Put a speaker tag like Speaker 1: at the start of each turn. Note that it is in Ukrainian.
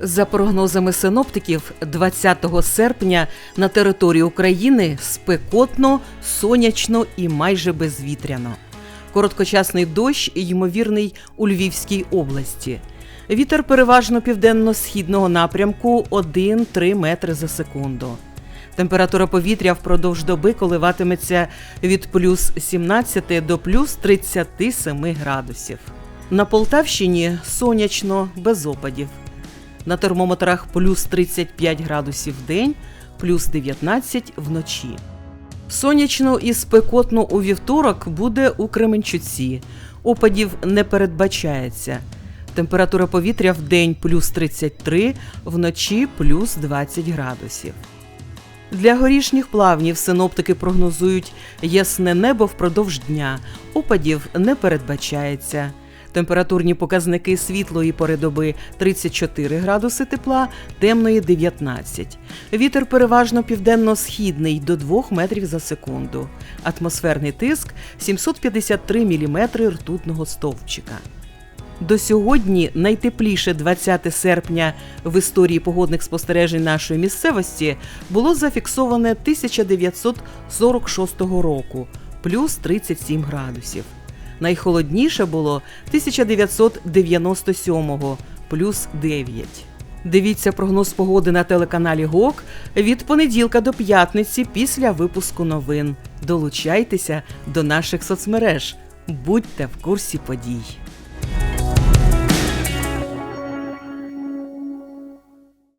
Speaker 1: За прогнозами синоптиків, 20 серпня на території України спекотно, сонячно і майже безвітряно. Короткочасний дощ ймовірний у Львівській області. Вітер переважно південно-східного напрямку 1-3 метри за секунду. Температура повітря впродовж доби коливатиметься від плюс 17 до плюс 37 градусів. На Полтавщині сонячно, без опадів. На термометрах плюс 35 градусів в день, плюс 19 вночі. Сонячно і спекотно у вівторок буде у Кременчуці. Опадів не передбачається. Температура повітря в день плюс 33, вночі плюс 20 градусів. Для горішніх плавнів синоптики прогнозують ясне небо впродовж дня. Опадів не передбачається. Температурні показники світлої пори доби 34 градуси тепла, темної 19. Вітер переважно південно-східний до 2 метрів за секунду. Атмосферний тиск 753 міліметри ртутного стовпчика. До сьогодні найтепліше 20 серпня в історії погодних спостережень нашої місцевості було зафіксоване 1946 року плюс 37 градусів. Найхолодніше було 1997 плюс 9. Дивіться прогноз погоди на телеканалі ГОК від понеділка до п'ятниці після випуску новин. Долучайтеся до наших соцмереж. Будьте в курсі подій.